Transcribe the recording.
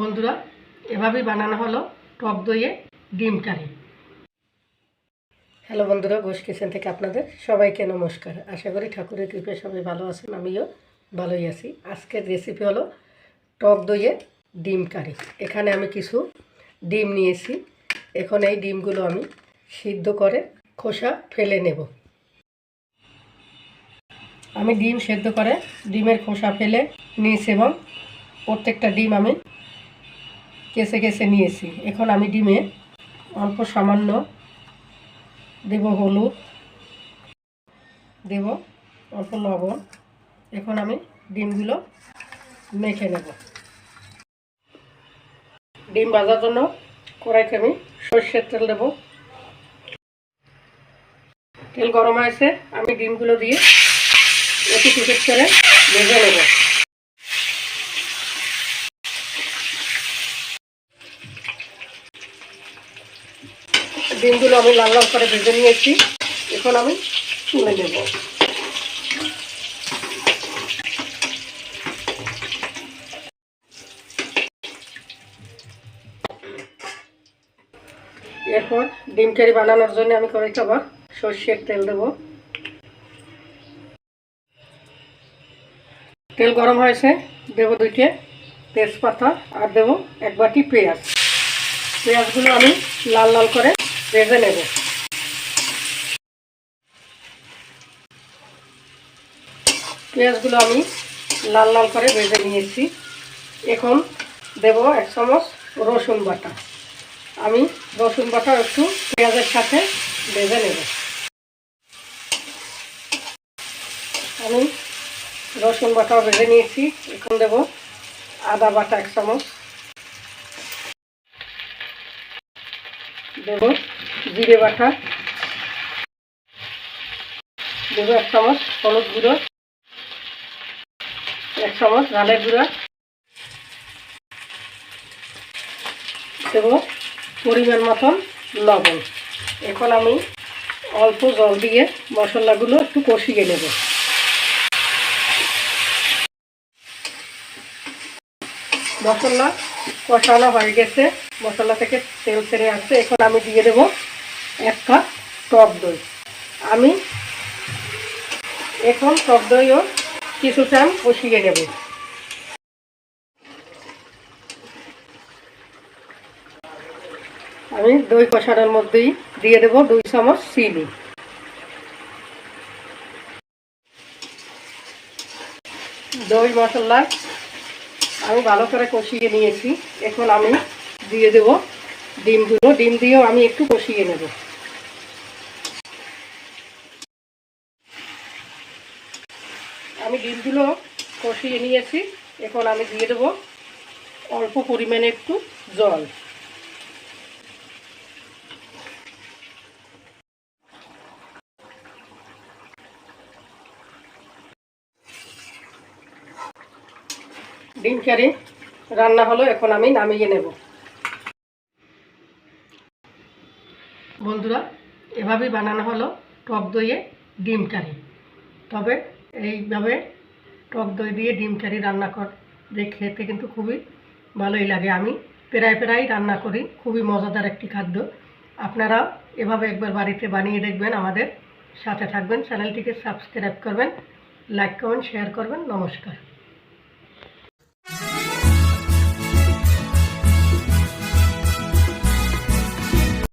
বন্ধুরা, এভাবেই বানানো হলো টক দইয়ে ডিম কারি। হ্যালো বন্ধুরা, ঘোষ কিচেন থেকে আপনাদের সবাইকে নমস্কার। আশা করি ঠাকুরের কৃপে সবাই ভালো আছেন, আমিও ভালোই আছি। আজকের রেসিপি হলো টক দইয়ে ডিম কারি। এখানে আমি কিছু ডিম নিয়েছি। এখন এই ডিমগুলো আমি সিদ্ধ করে খোসা ফেলে নেব। আমি ডিম সেদ্ধ করে ডিমের খোসা ফেলে নিয়েছি এবং প্রত্যেকটা ডিম আমি কেসে কেসে নিয়েছি। এখন আমি ডিমে অল্প সামান্য দেব হলুদ, দেব অল্প লবণ। এখন আমি ডিমগুলো মেখে নেব। ডিম ভাজার জন্য কড়াইতে আমি সর্ষের তেল দেব। তেল গরম হয়েছে, আমি ডিমগুলো দিয়ে একটু টুকুট করে ভেজে নেব। ডিমগুলো আমি লাল লাল করে ভেজে নিয়েছি। এখন আমি তুলে নেব। এরপর ডিম কারি বানানোর জন্য আমি কড়াইতে আবার সর্ষের তেল দেবো। তেল গরম হয়েছে, দেব দুইটে তেজপাতা আর দেব এক বাটি পেঁয়াজ। পেঁয়াজগুলো আমি লাল লাল করে ভেজে নেব। পেঁয়াজগুলো আমি লাল লাল করে ভেজে নিয়েছি। এখন দেব এক চামচ রসুন বাটা। আমি রসুন বাটা একটু পেঁয়াজের সাথে ভেজে নেব। আমি রসুন বাটাও ভেজে নিয়েছি। এখন দেব আদা বাটা এক চামচ। দেব জিরে বাটা, দেব এক চামচ হলুদ গুঁড়ো, এক চামচ ঝালের গুঁড়া, দেব পরিমাণ মতন লবণ। এখন আমি অল্প জল দিয়ে মশলাগুলো একটু কষিয়ে নেব। মশলা কষানো হয়ে গেছে, মশলা থেকে তেল ছেড়ে আসছে। এখন আমি দিয়ে দেব এক কাপ টক দই। আমি এখন টক দইও কিছু টাইম কষিয়ে নেব। আমি দই কষানোর মধ্যেই দিয়ে দেব দুই চামচ চিনি। দই মশলা আমি ভালো করে কষিয়ে নিয়েছি। এখন আমি দিয়ে দেব ডিমগুলো ডিম দিয়েও আমি একটু কষিয়ে নেব। ডিমগুলো কষিয়ে নিয়েছি। এখন আমি দিয়ে দেবো অল্প পরিমাণে একটু জল। ডিম কারি রান্না হলো, এখন আমি নামিয়ে নেব। বন্ধুরা, এভাবেই বানানো হলো টক দইয়ে ডিম কারি। তবে এইভাবে টক দই দিয়ে ডিম কারি রান্না কর খেতে কিন্তু খুবই ভালোই লাগে। আমি প্রায় প্রায় রান্না করি, খুবই মজাদার একটি খাদ্য। আপনারা এভাবে একবার বাড়িতে বানিয়ে দেখবেন, আমাদের সাথে থাকবেন। চ্যানেলটিকে সাবস্ক্রাইব করবেন, লাইক কমেন্ট শেয়ার করবেন। নমস্কার।